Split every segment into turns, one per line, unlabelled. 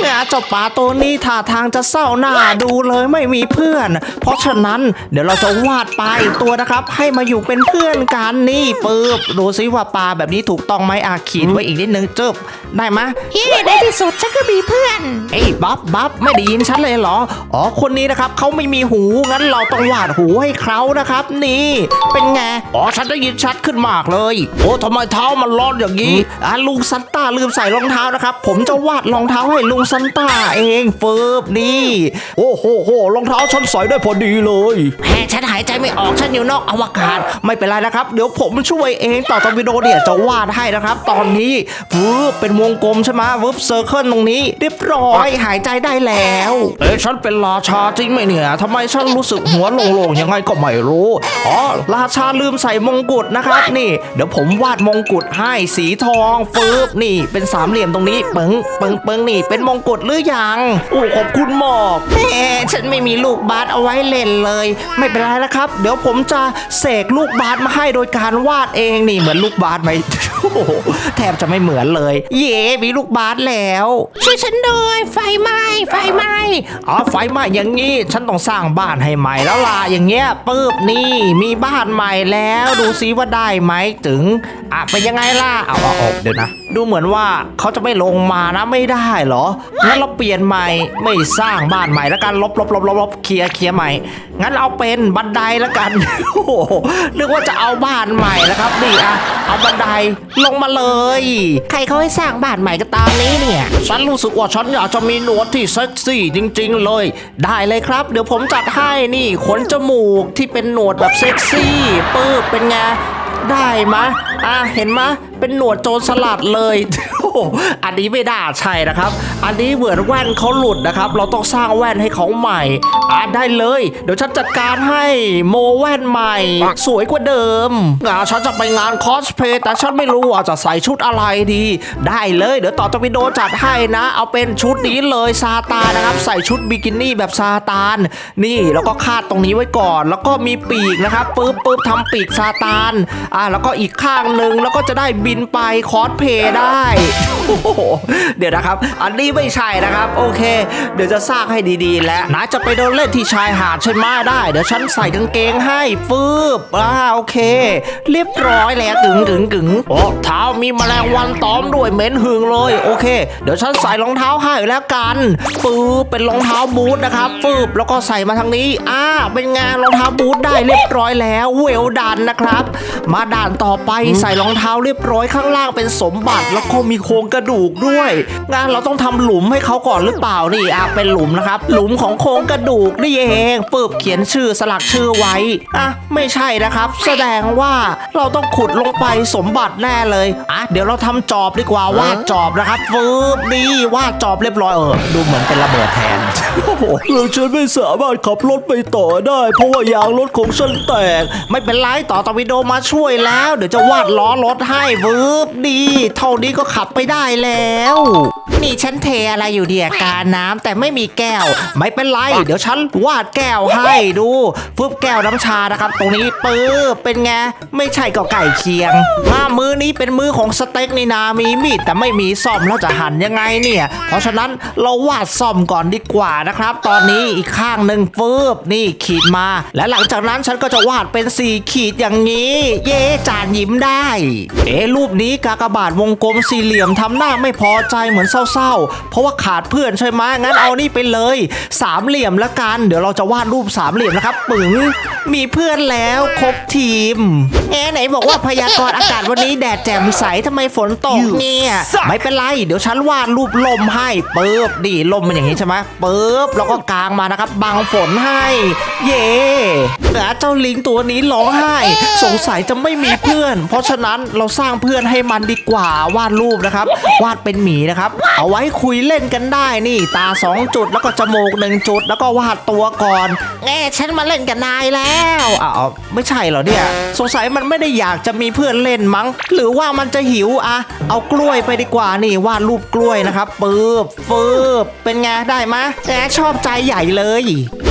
เนี่ยเจ้าปลาตัวนี้ท่าทางจะเศร้าหน้าดูเลยไม่มีเพื่อน เพราะฉะนั้นเดี๋ยวเราจะวาดปลาอีกตัวนะครับ ให้มาอยู่เป็นเพื่อนกันนี่ปึ๊บดูซิว่าปลาแบบนี้ถูกต้องไหมอาขีดไว้อีกนิดนึงจึบได้ไหมย
เฮ้ในที่สุดฉันก็มีเพื่อน
เอ้ยบ๊อบบ๊อบไม่ได้ยินฉันเลยเหรออ๋อคนนี้นะครับเขาไม่มีหูงั้นเราต้องวาดหูให้เขานะครับ นี่ เป็นไงอ๋อฉันได้ยินชัดขึ้นมากเลย โอ้ทำไมเท้ามันร้อนอย่างนี้อะลุงซันต้าลืมใส่รองเท้านะครับ ผมจะวาดรองเท้าให้ลุงซันต้าเองเฟิบนี่ โอ้โหโหรองเท้าฉันใส่ได้พอดีเลยแหมฉันหายใจไม่ออกฉันอยู่นอกอวกาศ ไม่เป็นไรนะครับ เดี๋ยวผมช่วยเองต่อตอร์ปิโดเนี่ยจะวาดให้นะครับ ตอนนี้วืบเป็นวงกลมใช่ไหมวืบเซอร์เคิลตรงนี้ เรียบร้อยหายใจได้แล้วเอ้ยฉันเป็นราชาจริงไหมเนี่ยทำไมฉันรู้สึกหัวโลงๆยังไงก็ไม่รู้อ๋อราชาลืมใส่มงกุฎนะครับนี่ เดี๋ยวผมวาดมงกุฎให้สีทองฟืบนี่เป็นสามเหลี่ยมตรงนี้ปึ้งปึ้งปึ้งนี่เป็นมงกุฎหรือยังโอ้ขอบคุณหมอกแหมฉันไม่มีลูกบาสเอาไว้เล่นเลย ไม่เป็นไรนะครับ เดี๋ยวผมจะเสกลูกบาสมาให้โดยการวาดเองนี่เหมือนลูกบาสไหม โอ้โหแทบจะไม่เหมือนเลย เย่มีลูกบาสแล้ว
ช่วยฉันด้วยไฟไหม้ไฟไหม้
อ๋อไฟไหม้อย่างงี้ฉันต้องสร้างบ้านให้ใหม่แล้วล่ะอย่างเงี้ยปึ๊บนี่มีบ้านใหม่แล้ว ดูซิว่าได้ไหมถึงอะเป็นยังไงล่ะเอาเอาเอาเดี๋ยวนะ ดูเหมือนว่าเขาจะไม่ลงมานะไม่ได้เหรอ งั้นเราเปลี่ยนใหม่ไม่สร้างบ้านใหม่แล้วกันลบลบลบลบลบเคลียร์เคลียร์ใหม่ งั้นเอาเป็นบันไดแล้วกัน โอ้โหนึกว่าจะเอาบ้านใหม่แล้วครับนี่อะเอาบันไดลงมาเลย
ใครเขาให้สร้างบ้านใหม่ก็ตามนี้เนี่ย
ฉันรู้สึกว่าฉันอยากจะมีหนวดที่เซ็กซี่จริง ๆ เลย ได้เลยครับ เดี๋ยวผมจัดให้นี่ขนจมูกที่เป็นหนวดแบบเซ็กซี่ปื้บเป็นไงได้มะอะเห็นมะ เป็นหนวดโจรสลัดเลยโอ้โหอันนี้ไม่ได้ใช่นะครับ อันนี้เหมือนแว่นเขาหลุดนะครับ เราต้องสร้างแว่นให้เขาใหม่อะได้เลย เดี๋ยวฉันจัดการให้โมแว่นใหม่ สวยกว่าเดิมอะฉันจะไปงานคอสเพลย์แต่ฉันไม่รู้ว่าจะใส่ชุดอะไรดี ได้เลย เดี๋ยวต่อตวิโดจัดให้นะ เอาเป็นชุดนี้เลยซาตานนะครับ ใส่ชุดบิกินี่แบบซาตาน นี่แล้วก็คาดตรงนี้ไว้ก่อน แล้วก็มีปีกนะครับปึ๊บปึ๊บทำปีกซาตานอ่าแล้วก็อีกข้างหนึ่งแล้วก็จะได้บินไปคอสเพย์ได้โอ้โหเดี๋ยวนะครับ อันนี้ไม่ใช่นะครับ โอเค เดี๋ยวจะสร้างให้ดีๆ แล้วนะจะไปเดินเล่นที่ชายหาดใช่ไหมได้ เดี๋ยวฉันใส่กางเกงให้ฟืบอ่าโอเค เรียบร้อยแล้วกึ๋งกึ๋งกึ๋งโอ้เท้ามีแมลงวันตอมด้วยเหม็นหึงเลย โอเค เดี๋ยวฉันใส่รองเท้าให้แล้วกันปื๊บเป็นรองเท้าบูทนะครับฟืบแล้วก็ใส่มาทางนี้อ่าเป็นงานรองเท้าบูทได้เรียบร้อยแล้วเวลดันนะครับ มาด่านต่อไปใส่รองเท้าเรียบร้อยข้างล่างเป็นสมบัติ แล้วก็มีโครงกระดูกด้วยงานเราต้องทำหลุมให้เขาก่อนหรือเปล่านี่อะเป็นหลุมนะครับ หลุมของโครงกระดูกนี่เองปึ๊บเขียนชื่อสลักชื่อไว้อะไม่ใช่นะครับ แสดงว่าเราต้องขุดลงไปสมบัติแน่เลยอะเดี๋ยวเราทำจอบดีกว่าวาดจอบนะครับปึ๊บดีวาดจอบเรียบร้อยเออดูเหมือนเป็นระเบิดแทนโอ้โหเราฉันไม่สามารถขับรถไปต่อได้ เพราะว่ายางรถของฉันแตก ไม่เป็นไรต่อตอร์ปิโดมาช่วยแล้ว เดี๋ยวจะวาดล้อรถให้วืบดีเท่านี้ก็ขับไปได้แล้ว นี่ฉันเทอะไรอยู่เดียกาน้ำแต่ไม่มีแก้ว ไม่เป็นไร เดี๋ยวฉันวาดแก้วให้ดูฟึบแก้วน้ำชานะครับ ตรงนี้ปื้บเป็นไงไม่ใช่ก็ไก่เคียงมามือนี้เป็นมือของสเต็กนี่นามีมีดแต่ไม่มีซ่อมแล้วจะหั่นยังไงเนี่ย เพราะฉะนั้นเราวาดซ่อมก่อนดีกว่านะครับ ตอนนี้อีกข้างหนึ่งฟืบนี่ขีดมา และหลังจากนั้นฉันก็จะวาดเป็นสี่ขีดอย่างนี้ เย่จานยิ้มได้ เอ๊ะรูปนี้กากบาทวงกลมสี่เหลี่ยมทำหน้าไม่พอใจเหมือนเศร้าๆ เพราะว่าขาดเพื่อนใช่ไหมงั้นเอานี่ไปเลยสามเหลี่ยมละกัน เดี๋ยวเราจะวาดรูปสามเหลี่ยมนะครับปึ๋งมีเพื่อนแล้วครบทีมเอ๊ะไหนบอกว่าพยากรณ์อากาศวันนี้แดดแจ่มใสทำไมฝนตกเนี่ยไม่เป็นไรเดี๋ยวฉันวาดรูปลมให้ปึ๊บดีลมมันอย่างนี้ใช่ไหมปึ๊บแล้วก็กางมานะครับบังฝนให้ เย่แต่เจ้าลิงตัวนี้ร้องไห้ สงสัยจะไม่มีเพื่อน เพราะฉะนั้นเราสร้างเพื่อนให้มันดีกว่าวาดรูปนะครับ วาดเป็นหมีนะครับ เอาไว้คุยเล่นกันได้นี่ ตา 2 จุดแล้วก็จมูกหนึ่งจุด แล้วก็วาดตัวก่อนแง่ฉันมาเล่นกับนายแล้วอ้าวไม่ใช่เหรอเนี่ย สงสัยมันไม่ได้อยากจะมีเพื่อนเล่นมั้ง หรือว่ามันจะหิวอะเอากล้วยไปดีกว่านี่วาดรูปกล้วยนะครับปึ๊บฟืบเป็นไงได้ไหมแหมชอบใจใหญ่เลย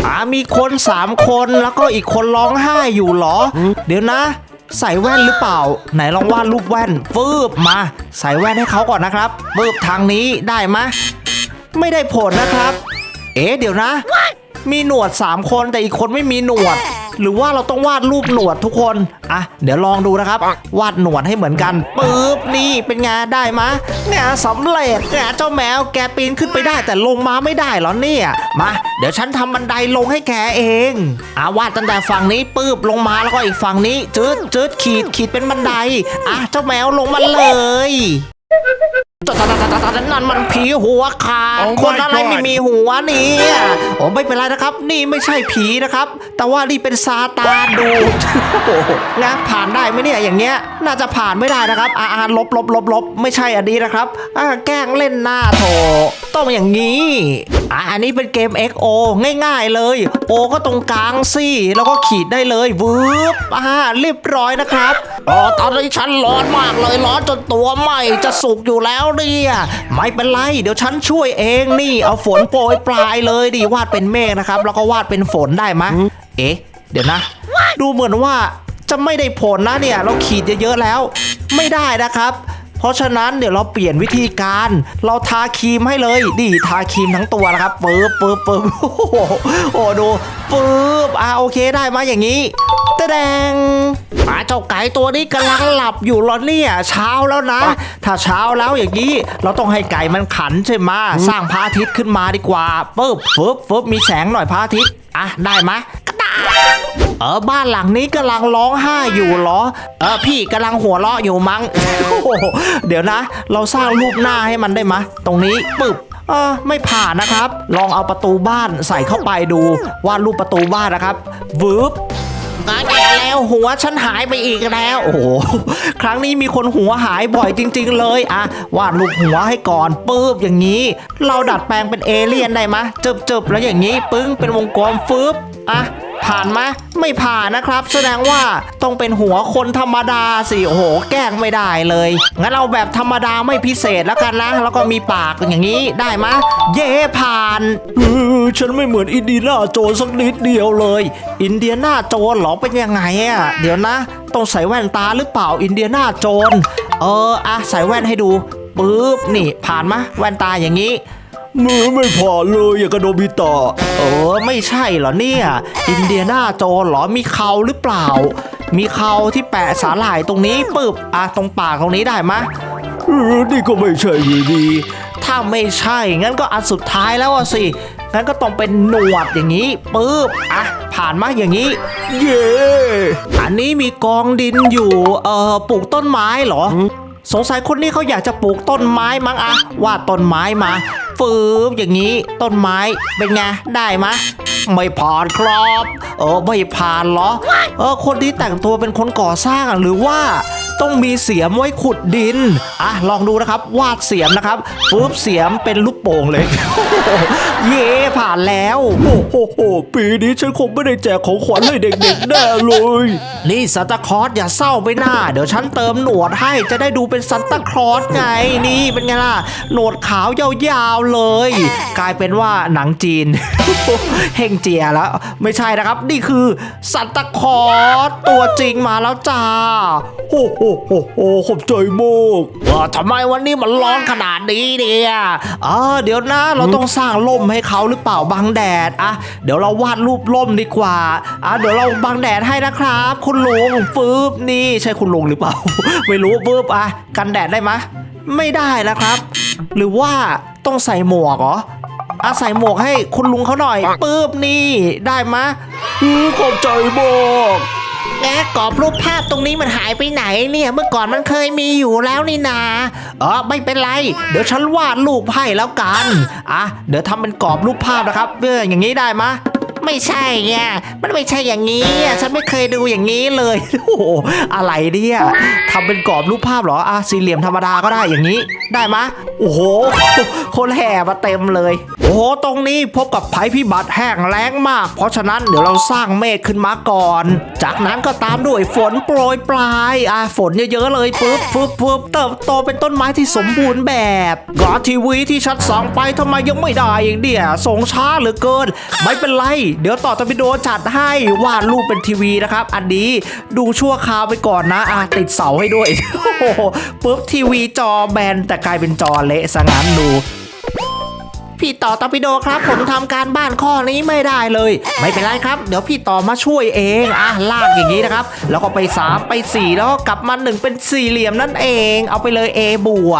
อ่ามีคน 3 คนแล้วก็อีกคนร้องไห้อยู่หรอ เดี๋ยวนะ ใส่แว่นหรือเปล่า ไหนลองวาดรูปแว่นฟืบมา ใส่แว่นให้เขาก่อนนะครับฟืบทางนี้ได้ไหมไม่ได้ผลนะครับ เอ๊ะเดี๋ยวนะ มีหนวด 3 คนแต่อีกคนไม่มีหนวด หรือว่าเราต้องวาดรูปหนวดทุกคนอะเดี๋ยวลองดูนะครับ วาดหนวดให้เหมือนกันปึ๊บนี่เป็นไงได้มะงานสำเร็จงานเจ้าแมวแกปีนขึ้นไปได้แต่ลงมาไม่ได้เหรอเนี่ยมาเดี๋ยวฉันทำบันไดลงให้แกเองอะวาดตั้งแต่ฝั่งนี้ปึ๊บลงมาแล้วก็อีกฝั่งนี้จืดจืดขีดขีดเป็นบันไดอะเจ้าแมวลงมาเลย นั่นมันผีหัวขาด
Oh my
คนอะไร
God
ไม่มีหัวเนี่ยโอ้ไม่เป็นไรนะครับ นี่ไม่ใช่ผีนะครับ แต่ว่านี่เป็นซาตานดูโอ้โหงะผ่านได้ไหมเนี่ยอย่างเงี้ย น่าจะผ่านไม่ได้นะครับ อาอาลบลบลบลบไม่ใช่อันนี้นะครับอ่าแกล้งเล่นหน้าโถ ต้องอย่างนี้อ่าอันนี้เป็นเกม XO ง่ายๆเลยโอก็ตรงกลางสิแล้วก็ขีดได้เลยวืบอ่าเรียบร้อยนะครับอ๋อตอนนี้ฉันร้อนมากเลยร้อนจนตัวไหมจะสุกอยู่แล้วเนี่ยไม่เป็นไรเดี๋ยวฉันช่วยเองนี่เอาฝนโปรยปลายเลยดิวาดเป็นเมฆนะครับ แล้วก็วาดเป็นฝนได้มเอ๊ะ เดี๋ยวนะ ดูเหมือนว่าจะไม่ได้ผลนะเนี่ย เราขีดเยอะๆแล้ว ไม่ได้นะครับ เพราะฉะนั้นเดี๋ยวเราเปลี่ยนวิธีการ เราทาครีมให้เลยดิทาครีมทั้งตัวนะครับปึ๊บปึ๊บปึ๊บโอ้โหโอ้ดูปึ๊บอ่าโอเคได้มาอย่างนี้ตะแดงหมาเจ้าไก่ตัวนี้กำลังหลับอยู่หรอเนี่ยเช้าแล้วนะ ถ้าเช้าแล้วอย่างนี้ เราต้องให้ไก่มันขันใช่ไหมสร้างพระอาทิตย์ขึ้นมาดีกว่าปึ๊บปึ๊บปึ๊บมีแสงหน่อยพระอาทิตย์อะได้ไหม เออบ้านหลังนี้กำลังร้องไห้อยู่เหรอ เออพี่กำลังหัวเราะอยู่มั้งโอ้โหเดี๋ยวนะ เราสร้างรูปหน้าให้มันได้มะ ตรงนี้ปึ๊บเออไม่ผ่านนะครับ ลองเอาประตูบ้านใส่เข้าไปดูวาดรูปประตูบ้านนะครับวืบตายแล้วหัวฉันหายไปอีกแล้ว โอ้โหครั้งนี้มีคนหัวหายบ่อยจริง ๆ เลยอะวาดรูปหัวให้ก่อนปึ๊บอย่างนี้ เราดัดแปลงเป็นเอเลี่ยนได้มะจึบๆแล้วอย่างนี้ ปึ้งเป็นวงกลมฟึบอะ ผ่านไหมไม่ผ่านนะครับ แสดงว่าต้องเป็นหัวคนธรรมดาสิโอ้โห แกล้งไม่ได้เลย งั้นเอาแบบธรรมดาไม่พิเศษแล้วกันนะ แล้วก็มีปากอย่างนี้ได้ไหมเย่ผ่านเออฉันไม่เหมือนอินเดียนาโจนสักนิดเดียวเลย อินเดียนาโจนหรอเป็นยังไงอะเดี๋ยวนะ ต้องใส่แว่นตาหรือเปล่าอินเดียนาโจนเอออะใส่แว่นให้ดูปึ๊บนี่ผ่านไหมแว่นตาอย่างนี้ มือไม่ผ่านเลยอย่างกระโดบิตะเออไม่ใช่เหรอเนี่ย อินเดียนาโจนเหรอมีเขาหรือเปล่า มีเขาที่แปะสาหร่ายตรงนี้ปึ๊บอะตรงปากตรงนี้ได้มะเออนี่ก็ไม่ใช่อยู่ดี ถ้าไม่ใช่งั้นก็อันสุดท้ายแล้วอะสิ งั้นก็ต้องเป็นหนวดอย่างนี้ปึ๊บอะผ่านมาอย่างนี้ เย้อันนี้มีกองดินอยู่เอ่อปลูกต้นไม้เหรอ สงสัยคนนี้เขาอยากจะปลูกต้นไม้มั้งอะวาดต้นไม้มา ฟืบอย่างนี้ต้นไม้เป็นไงได้ไหมะไม่ผ่านครับเออไม่ผ่านเหรอเออคนที่แต่งตัวเป็นคนก่อสร้างหรือว่าต้องมีเสียมไว้ขุดดิน อะ ลองดูนะครับ วาดเสียมนะครับปุ๊บเสียมเป็นลูกโป่งเลย เย่ผ่านแล้ว
โอ้โหโหปีนี้ฉันคงไม่ได้แจกของขวัญให้เด็กๆแน่เลย
นี่ซันตาคลอสอย่าเศร้าไปหน้า เดี๋ยวฉันเติมหนวดให้จะได้ดูเป็นซันตาคลอสไงนี่เป็นไงล่ะหนวดขาวยาวๆเลย กลายเป็นว่าหนังจีน เฮงเจียแล้ว ไม่ใช่นะครับ นี่คือซันตาคลอสตัวจริงมาแล้วจ้า
โอ้โหโหโหขอบใจมาก
ว่าทำไมวันนี้มันร้อนขนาดนี้เนี่ยเออเดี๋ยวนะเราต้องสร้างร่มให้เขาหรือเปล่าบังแดดอะเดี๋ยวเราวาดรูปร่มดีกว่าอะเดี๋ยวเราบังแดดให้นะครับ คุณลุงฟืบนี่ใช่คุณลุงหรือเปล่า ไม่รู้ฟืบอะกันแดดได้ไหมไม่ได้นะครับ หรือว่าต้องใส่หมวกเหรออะใส่หมวกให้คุณลุงเขาหน่อย ปื๊บนี่ ได้มะ
ขอบใจมาก
แกกรอบรูปภาพตรงนี้มันหายไปไหนเนี่ย เมื่อก่อนมันเคยมีอยู่แล้วนี่นา
เออไม่เป็นไร เดี๋ยวฉันวาดรูปให้แล้วกัน อะ เดี๋ยวทำเป็นกรอบรูปภาพนะครับเพื่ออย่างนี้ได้มะ
ไม่ใช่ไงมันไม่ใช่อย่างนี้อะฉันไม่เคยดูอย่างนี้เลย
โอ้โหอะไรเนี่ยทำเป็นกรอบรูปภาพเหรออะสี่เหลี่ยมธรรมดาก็ได้อย่างนี้ ได้มะโอ้โห คนแห่มาเต็มเลย โอ้โห ตรงนี้พบกับภัยพิบัติแห้งแล้งมาก เพราะฉะนั้นเดี๋ยวเราสร้างเมฆขึ้นมาก่อน จากนั้นก็ตามด้วยฝนโปรยปลาย อะฝนเยอะๆเลยปุ๊บปุ๊บปุ๊บเติบโตเป็นต้นไม้ที่สมบูรณ์แบบกอทีวีที่ชัดส่องไปทำไมยังไม่ได้อีกเนี่ยส่งช้าเหลือเกิน ไม่เป็นไรเดี๋ยวต่อตะวิโดจัดให้วาดรูปเป็นทีวีนะครับ อันนี้ดูชั่วคราวไปก่อนนะอะติดเสาให้ด้วยโอ้โหปุ๊บทีวีจอแบนแต่กลายเป็นจอเละซะงั้นดูพี่ต่อตอปิโดครับ ผมทำการบ้านข้อนี้ไม่ได้เลย ไม่เป็นไรครับ เดี๋ยวพี่ต่อมาช่วยเองอะลากอย่างนี้นะครับ แล้วก็ไป 3 ไป 4 แล้วก็กลับมา 1 เป็นสี่เหลี่ยมนั่นเอง เอาไปเลย A บวก